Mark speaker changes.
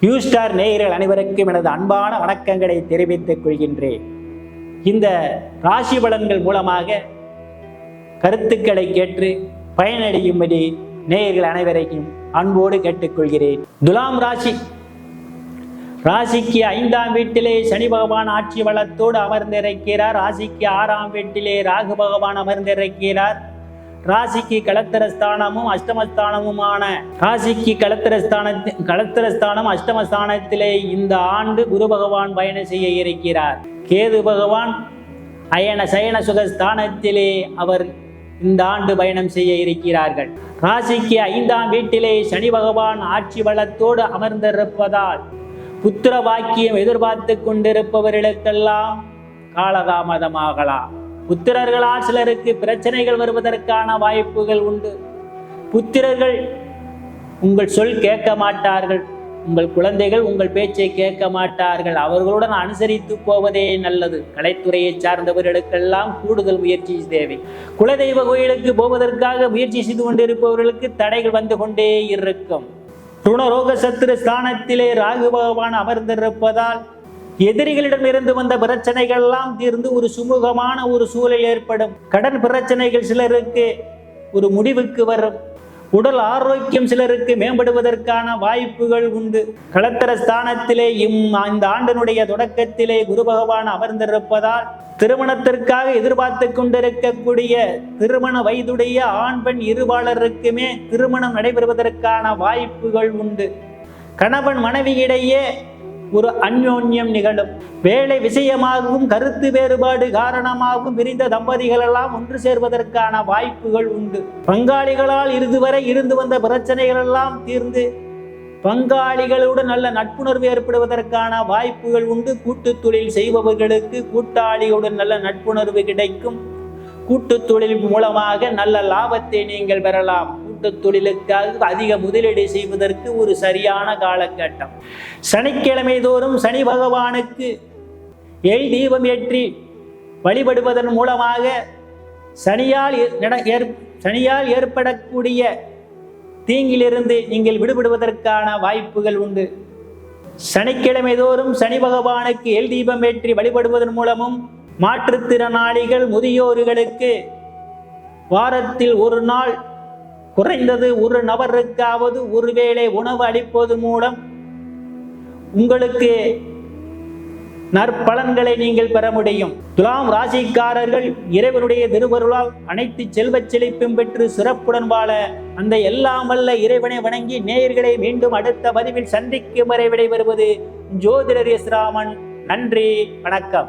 Speaker 1: New star நேயர்கள் அனைவருக்கும் எனது அன்பான வணக்கங்களை தெரிவித்துக் கொள்கின்றேன். இந்த ராசி பலன்கள் மூலமாக கருத்துக்களை கேட்டு பயனடையும்படி நேயர்கள் அனைவரையும் அன்போடு கேட்டுக்கொள்கிறேன். துலாம் ராசி. ராசிக்கு ஐந்தாம் வீட்டிலே சனி பகவான் ஆட்சி வளத்தோடு அமர்ந்திருக்கிறார். ராசிக்கு ஆறாம் வீட்டிலே ராகு பகவான் அமர்ந்திருக்கிறார். ராசிக்கு கலத்திரஸ்தானமும் அஷ்டமஸ்தானமுமான ராசிக்கு களத்திரஸ்தானத்தி கலத்திரஸ்தானம் அஷ்டமஸ்தானத்திலே இந்த ஆண்டு குரு பகவான் பயணம் செய்ய இருக்கிறார். கேது பகவான் அயன சயன சுகஸ்தானத்திலே அவர் இந்த ஆண்டு பயணம் செய்ய இருக்கிறார்கள். ராசிக்கு ஐந்தாம் வீட்டிலே சனி பகவான் ஆட்சி வளத்தோடு அமர்ந்திருப்பதால் புத்திர பாக்கியம் எதிர்பார்த்து கொண்டிருப்பவர்களுக்கெல்லாம் காலதாமதமாகலாம். புத்திரர்களால் சிலருக்கு பிரச்சனைகள் வருவதற்கான வாய்ப்புகள் உண்டு. புத்திரர்கள் உங்கள் சொல் கேட்க மாட்டார்கள். உங்கள் குழந்தைகள் உங்கள் பேச்சை கேட்க மாட்டார்கள். அவர்களுடன் அனுசரித்து போவதே நல்லது. கலைத்துறையை சார்ந்தவர்களுக்கெல்லாம் கூடுதல் முயற்சி தேவை. குலதெய்வ கோயிலுக்கு போவதற்காக முயற்சி செய்து கொண்டிருப்பவர்களுக்கு தடைகள் வந்து கொண்டே இருக்கும். ருணரோக சத்துரு ஸ்தானத்திலே ராகு பகவான் அமர்ந்திருப்பதால் எதிரிகளிடமிருந்து வந்த பிரச்சனைகள் எல்லாம் தீர்ந்து ஒரு சுமூகமான ஒரு சூழல் ஏற்படும். கடன் பிரச்சனைகள் சிலருக்கு ஒரு முடிவுக்கு வரும். உடல் ஆரோக்கியம் சிலருக்கு மேம்படுவதற்கான வாய்ப்புகள் உண்டு. களத்திர ஸ்தானத்திலே இம் இந்த ஆண்டினுடைய தொடக்கத்திலே குரு பகவான் அமர்ந்திருப்பதால் திருமணத்திற்காக எதிர்பார்த்து கொண்டிருக்கக்கூடிய திருமண வயதுடைய ஆண் பெண் இருவாளருக்குமே திருமணம் நடைபெறுவதற்கான வாய்ப்புகள் உண்டு. கணவன் மனைவியிடையே ஒரு அந்யோன்யம் நிகழும். வேலை விஷயமாகவும் கருத்து வேறுபாடு காரணமாகவும் பிரிந்த தம்பதிகள் எல்லாம் ஒன்று சேர்வதற்கான வாய்ப்புகள் உண்டு. பங்காளிகளால் இதுவரை இருந்து வந்த பிரச்சனைகள் எல்லாம் தீர்ந்து பங்காளிகளுடன் நல்ல நட்புணர்வு ஏற்படுவதற்கான வாய்ப்புகள் உண்டு. கூட்டு தொழில் செய்பவர்களுக்கு கூட்டாளிகளுடன் நல்ல நட்புணர்வு கிடைக்கும். கூட்டு தொழில் மூலமாக நல்ல லாபத்தை நீங்கள் பெறலாம். கூட்டு தொழிலுக்காக அதிக முதலீடு செய்வதற்கு ஒரு சரியான காலகட்டம். சனிக்கிழமை தோறும் சனி பகவானுக்கு எல் தீபம் ஏற்றி வழிபடுவதன் மூலமாக சனியால் ஏற்- சனியால் ஏற்படக்கூடிய தீங்கிலிருந்து நீங்கள் விடுபடுவதற்கான வாய்ப்புகள் உண்டு. சனிக்கிழமை தோறும் சனி பகவானுக்கு எல் தீபம் ஏற்றி வழிபடுவதன் மூலமும் மாற்றுத்திறனாளிகள் முதியோர்களுக்கு வாரத்தில் ஒரு நாள் குறைந்தது ஒரு நபருக்காவது ஒருவேளை உணவு அளிப்பது மூலம் உங்களுக்கு நற்பலன்களை நீங்கள் பெற முடியும். துலாம் ராசிக்காரர்கள் இறைவனுடைய திருவருளால் அனைத்து செல்வச் செழிப்பும் பெற்று சிறப்புடன் வாழ அந்த எல்லாம் வல்ல இறைவனை வணங்கி நேயர்களை மீண்டும் அடுத்த பதிவில் சந்திக்கும் வரை விடைபெறுவது ஜோதிடர் எஸ்ராமன் நன்றி வணக்கம்.